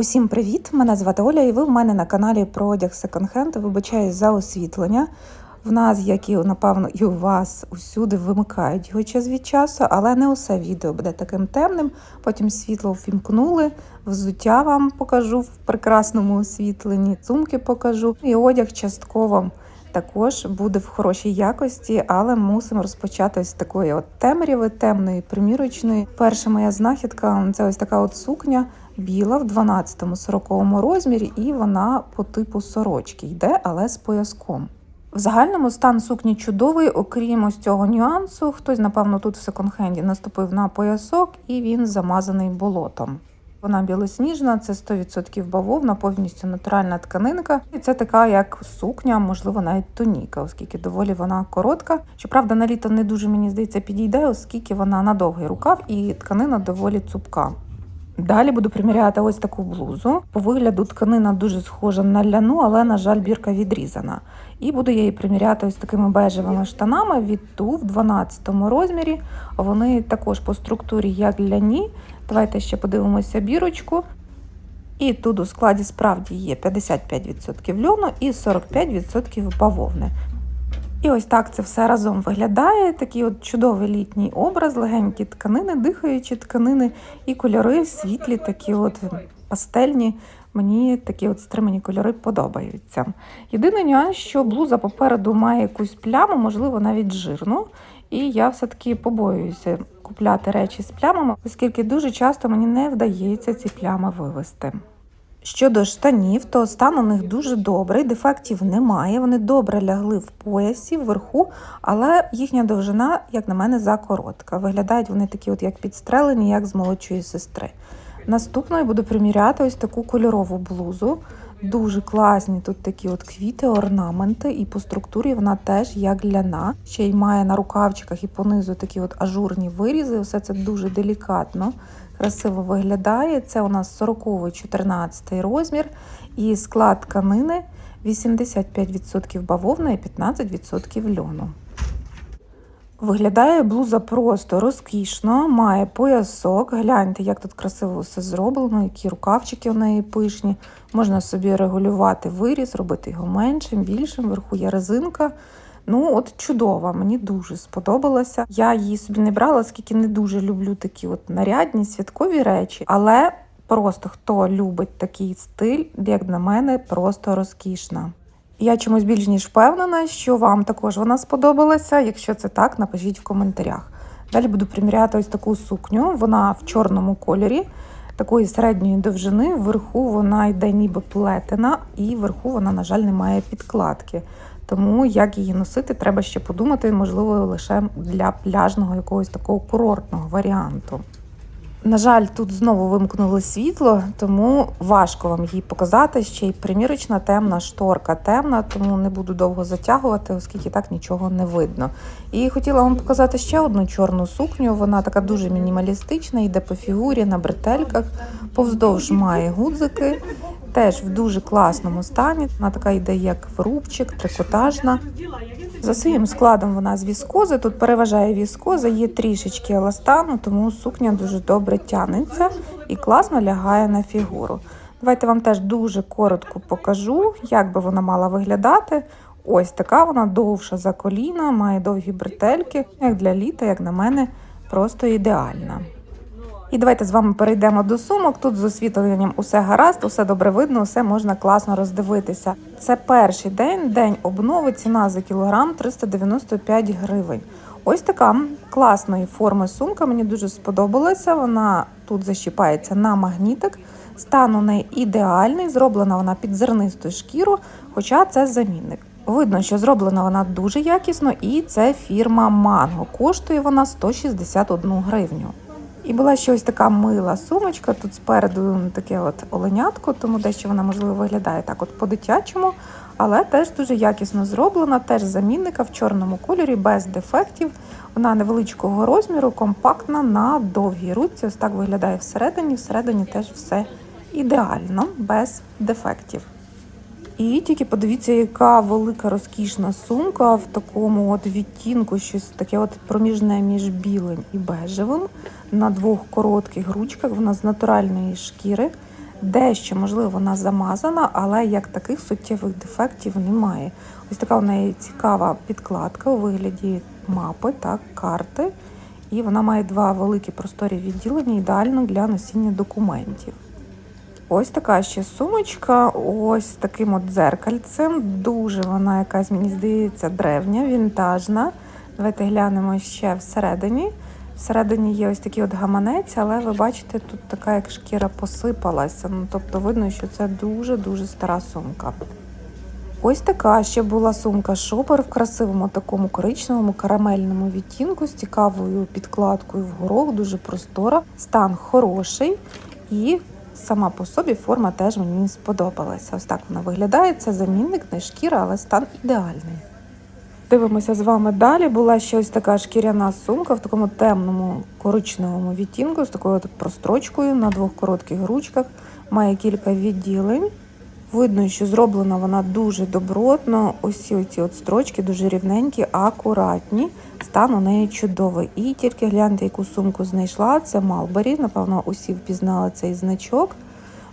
Усім привіт! Мене звати Оля, і ви в мене на каналі про одяг секонд-хенд. Вибачаюсь за освітлення. В нас, як і напевно, і у вас усюди вимикають його час від часу, але не усе відео буде таким темним. Потім світло ввімкнули, взуття вам покажу в прекрасному освітленні, сумки покажу. І одяг частково також буде в хорошій якості, але мусимо розпочати з такої от темряви, темної примірочної. Перша моя знахідка це ось така от сукня. Біла в 12-40 розмірі, і вона по типу сорочки йде, але з пояском. В загальному стан сукні чудовий, окрім ось цього нюансу. Хтось, напевно, тут в секонд-хенді наступив на поясок і він замазаний болотом. Вона білосніжна, це 100% бавовна, повністю натуральна тканинка. І це така як сукня, можливо, навіть тоніка, оскільки доволі вона коротка. Щоправда, на літо не дуже мені здається підійде, оскільки вона на довгий рукав і тканина доволі цупка. Далі буду приміряти ось таку блузу. По вигляду тканина дуже схожа на ляну, але, на жаль, бірка відрізана. І буду я її приміряти ось такими бежевими штанами від ту в 12 розмірі. Вони також по структурі як ляні. Давайте ще подивимося бірочку. І тут у складі справді є 55% льону і 45% бавовни. І ось так це все разом виглядає. Такий от чудовий літній образ, легенькі тканини, дихаючі тканини і кольори світлі, такі от пастельні. Мені такі от стримані кольори подобаються. Єдиний нюанс, що блуза попереду має якусь пляму, можливо, навіть жирну. І я все-таки побоююся купляти речі з плямами, оскільки дуже часто мені не вдається ці плями вивести. Щодо штанів, то стан у них дуже добрий, дефектів немає. Вони добре лягли в поясі вверху, але їхня довжина, як на мене, закоротка. Виглядають вони такі, от як підстрелені, як з молодшої сестри. Наступною буду приміряти ось таку кольорову блузу. Дуже класні тут такі от квіти, орнаменти, і по структурі вона теж як ляна. Ще й має на рукавчиках і понизу такі от ажурні вирізи. Все це дуже делікатно красиво виглядає. Це у нас 40-14 розмір і склад тканини 85% бавовна і 15% льону. Виглядає блуза просто розкішно, має поясок. Гляньте, як тут красиво все зроблено, які рукавчики в неї пишні. Можна собі регулювати виріз, робити його меншим, більшим. Вверху є резинка. Ну, от чудова, мені дуже сподобалася. Я її собі не брала, оскільки не дуже люблю такі от нарядні святкові речі. Але просто хто любить такий стиль, як на мене, просто розкішна. Я чомусь більш ніж впевнена, що вам також вона сподобалася. Якщо це так, напишіть в коментарях. Далі буду приміряти ось таку сукню. Вона в чорному кольорі, такої середньої довжини. Вверху вона йде ніби плетена, і вверху вона, на жаль, не має підкладки. Тому як її носити, треба ще подумати, можливо, лише для пляжного якогось такого курортного варіанту. На жаль, тут знову вимкнули світло, тому важко вам її показати. Ще й примірочна темна, шторка темна, тому не буду довго затягувати, оскільки так нічого не видно. І хотіла вам показати ще одну чорну сукню. Вона така дуже мінімалістична, йде по фігурі на бретельках, повздовж має гудзики. Теж в дуже класному стані. Вона така йде, як врубчик, трикотажна. За своїм складом вона з віскози. Тут переважає віскоза, є трішечки еластану, тому сукня дуже добре тягнеться і класно лягає на фігуру. Давайте вам теж дуже коротко покажу, як би вона мала виглядати. Ось така вона довша за коліна, має довгі бретельки, як для літа, як на мене, просто ідеальна. І давайте з вами перейдемо до сумок. Тут з освітленням усе гаразд, усе добре видно, усе можна класно роздивитися. Це перший день, день обнови, ціна за кілограм 395 гривень. Ось така класної форми сумка. Мені дуже сподобалася. Вона тут защіпається на магнітик. Стан у неї ідеальний, зроблена вона під зернисту шкіру, хоча це замінник. Видно, що зроблена вона дуже якісно, і це фірма Манго. Коштує вона 161 гривню. І була ще ось така мила сумочка. Тут спереду таке от оленятко, тому дещо вона можливо виглядає так, от по-дитячому, але теж дуже якісно зроблена, теж замінника в чорному кольорі, без дефектів. Вона невеличкого розміру, компактна на довгій руці. Ось так виглядає всередині. Всередині теж все ідеально, без дефектів. І тільки подивіться, яка велика розкішна сумка в такому от відтінку, щось таке от проміжне між білим і бежевим. На двох коротких ручках. Вона з натуральної шкіри. Дещо, можливо, вона замазана, але як таких суттєвих дефектів немає. Ось така у неї цікава підкладка у вигляді мапи, так, карти. І вона має два великі просторі відділення, ідеально для носіння документів. Ось така ще сумочка, ось таким от дзеркальцем. Дуже вона якась, мені здається, древня, вінтажна. Давайте глянемо ще всередині. Всередині є ось такий от гаманець, але ви бачите, тут така як шкіра посипалася. Ну, тобто видно, що це дуже-дуже стара сумка. Ось така ще була сумка шопер в красивому такому коричневому карамельному відтінку з цікавою підкладкою в горох, дуже простора. Стан хороший і сама по собі форма теж мені сподобалася. Ось так вона виглядає. Це замінник, не шкіра, але стан ідеальний. Дивимося з вами далі. Була ще ось така шкіряна сумка в такому темному коричневому відтінку з такою прострочкою на двох коротких ручках. Має кілька відділень. Видно, що зроблена вона дуже добротно. Ось ці от строчки дуже рівненькі, акуратні. Стан у неї чудовий. І тільки гляньте, яку сумку знайшла. Це Малбері. Напевно, усі впізнали цей значок.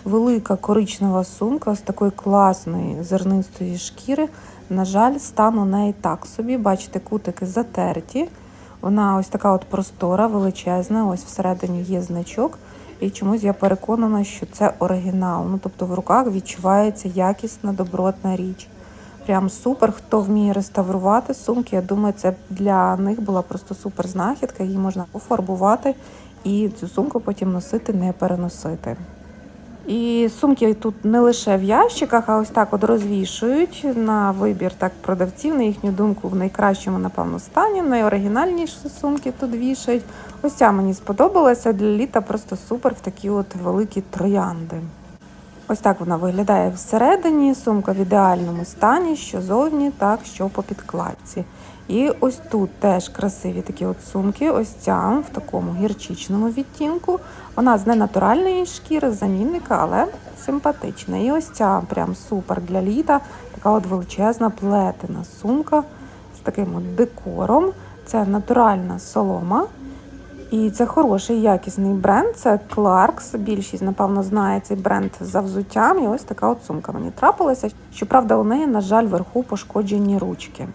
Велика коричнева сумка з такої класної зернистої шкіри. На жаль, стан у неї так собі. Бачите, кутики затерті. Вона ось така от простора, величезна. Ось всередині є значок. І чомусь я переконана, що це оригінал. Ну, тобто в руках відчувається якісна, добротна річ. Прям супер. Хто вміє реставрувати сумки, я думаю, це для них була просто супер знахідка. Її можна пофарбувати і цю сумку потім носити, не переносити. І сумки тут не лише в ящиках, а ось так от розвішують на вибір так продавців, на їхню думку, в найкращому, напевно, стані. Найоригінальніші сумки тут вішають. Ось ця мені сподобалася для літа просто супер в такі от великі троянди. Ось так вона виглядає всередині, сумка в ідеальному стані, що зовні, так що по підкладці. І ось тут теж красиві такі от сумки. Ось ця в такому гірчичному відтінку. Вона з ненатуральної шкіри, замінника, але симпатична. І ось ця прям супер для літа. Така от величезна плетена сумка з таким от декором. Це натуральна солома. І це хороший якісний бренд. Це Clarks. Більшість, напевно, знає цей бренд за взуттям. І ось така от сумка мені трапилася. Щоправда, у неї, на жаль, вверху пошкоджені ручки.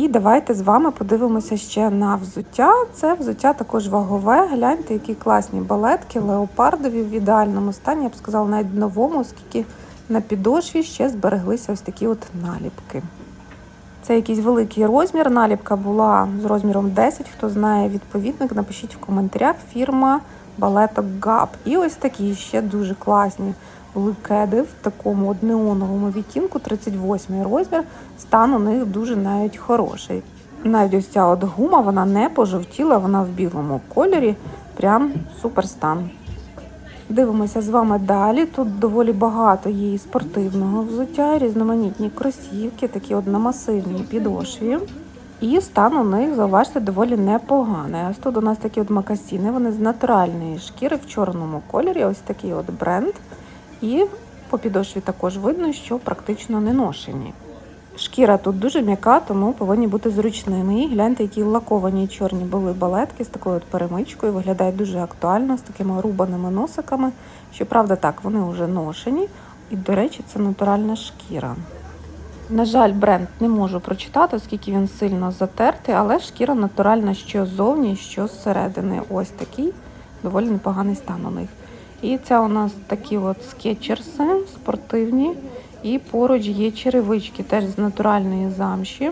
І давайте з вами подивимося ще на взуття. Це взуття також вагове. Гляньте, які класні балетки, леопардові в ідеальному стані. Я б сказала, навіть новому, оскільки на підошві ще збереглися ось такі от наліпки. Це якийсь великий розмір. Наліпка була з розміром 10. Хто знає відповідник, напишіть в коментарях. Фірма балеток Gap. І ось такі ще дуже класні були кеди в такому от неоновому відтінку, 38 розмір. Стан у них дуже навіть хороший. Навіть ось ця от гума вона не пожовтіла, вона в білому кольорі. Прям супер стан. Дивимося з вами далі. Тут доволі багато і спортивного взуття, різноманітні кросівки, такі от на масивній підошві. І стан у них, зауважте, доволі непоганий. Ось тут у нас такі от макасіни, вони з натуральної шкіри в чорному кольорі. Ось такий от бренд. І по підошві також видно, що практично не ношені. Шкіра тут дуже м'яка, тому повинні бути зручними. І гляньте, які лаковані чорні були балетки з такою от перемичкою. Виглядають дуже актуально, з такими рубаними носиками. Щоправда, так, вони вже ношені. І, до речі, це натуральна шкіра. На жаль, бренд не можу прочитати, оскільки він сильно затертий, але шкіра натуральна що ззовні, що зсередини. Ось такий доволі непоганий стан у них. І це у нас такі от скетчерси спортивні. І поруч є черевички теж з натуральної замші.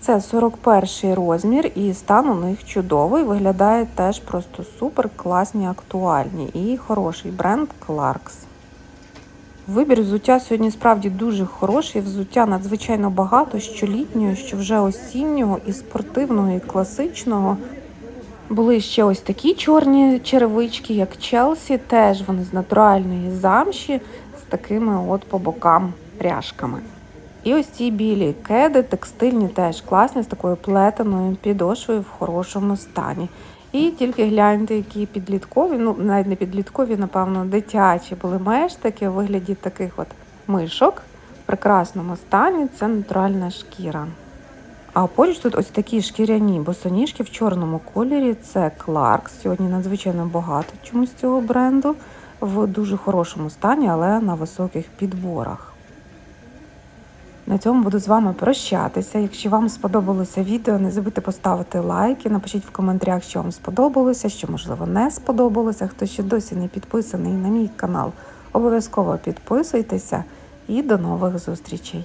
Це 41 розмір, і стан у них чудовий. Виглядає теж просто супер, класні, актуальні. І хороший бренд Clarks. Вибір взуття сьогодні справді дуже хороший. Взуття надзвичайно багато, що літнього, що вже осіннього, і спортивного, і класичного. Були ще ось такі чорні черевички, як Челсі, теж вони з натуральної замші, з такими от по бокам пряжками. І ось ці білі кеди, текстильні теж класні, з такою плетеною підошвою в хорошому стані. І тільки гляньте, які підліткові, ну навіть не підліткові, напевно, дитячі були мештики у вигляді таких от мишок в прекрасному стані. Це натуральна шкіра. А поруч тут ось такі шкіряні босоніжки в чорному кольорі. Це Clarks. Сьогодні надзвичайно багато чомусь цього бренду. в дуже хорошому стані, але на високих підборах. На цьому буду з вами прощатися. Якщо вам сподобалося відео, не забудьте поставити лайки, напишіть в коментарях, що вам сподобалося, що можливо не сподобалося. Хто ще досі не підписаний на мій канал, обов'язково підписуйтеся і до нових зустрічей.